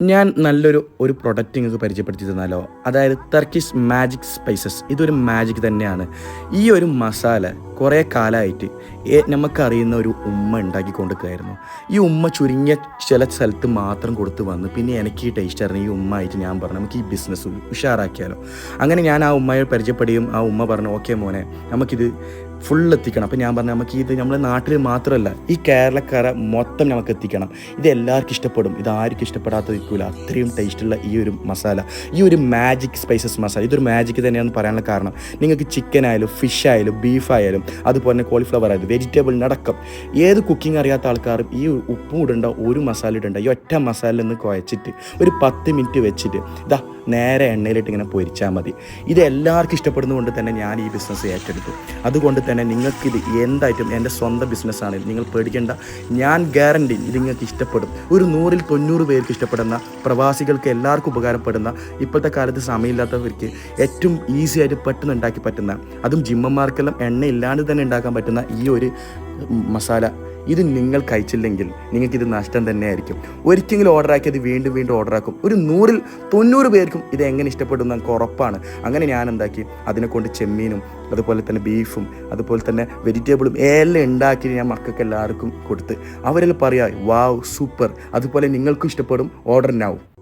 ഞാൻ നല്ലൊരു ഒരു പ്രൊഡക്റ്റ് നിങ്ങൾക്ക് പരിചയപ്പെടുത്തി തന്നാലോ അതായത് ടർക്കിഷ് മാജിക് സ്പൈസസ് ഇതൊരു മാജിക് തന്നെയാണ്. ഈ ഒരു മസാല കുറേ കാലമായിട്ട് നമുക്കറിയുന്ന ഒരു ഉമ്മ ഉണ്ടാക്കി കൊണ്ടുവയ്ക്കുമായിരുന്നു ഈ ഉമ്മ ചുരുങ്ങിയ ചില സ്ഥലത്ത് മാത്രം കൊടുത്ത് വന്ന് പിന്നെ എനിക്ക് ഈ ടേസ്റ്റ് അറിഞ്ഞ ഈ ഉമ്മ ആയിട്ട് ഞാൻ പറഞ്ഞു നമുക്ക് ഈ ബിസിനസ് ഉഷാറാക്കിയാലോ. അങ്ങനെ ഞാൻ ആ ഉമ്മയെ പരിചയപ്പെടുകയും ആ ഉമ്മ പറഞ്ഞു ഓക്കെ മോനെ നമുക്കിത് ഫുൾ എത്തിക്കണം. അപ്പോൾ ഞാൻ പറഞ്ഞു നമുക്ക് ഇത് നമ്മുടെ നാട്ടിൽ മാത്രമല്ല ഈ കേരളക്കാരെ മൊത്തം നമുക്ക് എത്തിക്കണം. ഇത് എല്ലാവർക്കും ഇഷ്ടപ്പെടും. ഇത് ആർക്കും ഇഷ്ടപ്പെടാത്ത നിൽക്കില്ല അത്രയും ടേസ്റ്റുള്ള ഈ ഒരു മസാല ഈ ഒരു മാജിക് സ്പൈസസ് മസാല ഇതൊരു മാജിക് തന്നെയാണെന്ന് പറയാനുള്ള കാരണം നിങ്ങൾക്ക് ചിക്കൻ ആയാലും ഫിഷ് ആയാലും ബീഫ് ആയാലും അതുപോലെ തന്നെ കോളിഫ്ലവർ ആയാലും വെജിറ്റബിൾ വെജിറ്റബിളിനടക്കം ഏത് കുക്കിംഗ് അറിയാത്ത ആൾക്കാരും ഈ ഉപ്പും ഇടണ്ട ഒരു മസാല ഇടണ്ട ഈ ഒറ്റ മസാലയിൽ നിന്ന് കുഴച്ചിട്ട് ഒരു പത്ത് മിനിറ്റ് വെച്ചിട്ട് ഇതാ നേരെ എണ്ണയിലിട്ട് ഇങ്ങനെ പൊരിച്ചാൽ മതി. ഇത് എല്ലാവർക്കും ഇഷ്ടപ്പെടുന്നതുകൊണ്ട് തന്നെ ഞാൻ ഈ ബിസിനസ് ഏറ്റെടുത്തു. അതുകൊണ്ട് തന്നെ നിങ്ങൾക്കിത് എന്തായിട്ടും എന്റെ സ്വന്തം ബിസിനസ്സാണ് നിങ്ങൾ പേടിക്കേണ്ട. ഞാൻ ഗ്യാരണ്ടി ഇത് നിങ്ങൾക്ക് ഇഷ്ടപ്പെടും. ഒരു നൂറിൽ തൊണ്ണൂറ് പേർക്ക് ഇഷ്ടപ്പെടുന്ന പ്രവാസികൾക്ക് എല്ലാവർക്കും ഉപകാരപ്പെടുന്ന ഇപ്പോഴത്തെ കാലത്ത് സമയമില്ലാത്തവർക്ക് ഏറ്റവും ഈസി ആയിട്ട് പെട്ടെന്ന് ഉണ്ടാക്കി പറ്റുന്ന അതും ജിമ്മന്മാർക്കെല്ലാം എണ്ണ ഇല്ലാണ്ട് തന്നെ ഉണ്ടാക്കാൻ പറ്റുന്ന ഈ ഒരു മസാല ഇത് നിങ്ങൾ കഴിച്ചില്ലെങ്കിൽ നിങ്ങൾക്കിത് നഷ്ടം തന്നെയായിരിക്കും. ഒരിക്കലും ഓർഡർ ആക്കി അത് വീണ്ടും വീണ്ടും ഓർഡർ ആക്കും. ഒരു നൂറിൽ തൊണ്ണൂറ് പേർക്കും ഇത് എങ്ങനെ ഇഷ്ടപ്പെടും നമുക്ക് ഉറപ്പാണ്. അങ്ങനെ ഞാൻ എന്താക്കി? അതിനെ കൊണ്ട് ചെമ്മീനും അതുപോലെ തന്നെ ബീഫും അതുപോലെ തന്നെ വെജിറ്റബിളും എല്ലാം ഉണ്ടാക്കി ഞാൻ മക്കൾക്ക് എല്ലാവർക്കും കൊടുത്ത് അവരെല്ലാം പറയാം വാവ് സൂപ്പർ അതുപോലെ നിങ്ങൾക്കും ഇഷ്ടപ്പെടും. ഓർഡർ നാവും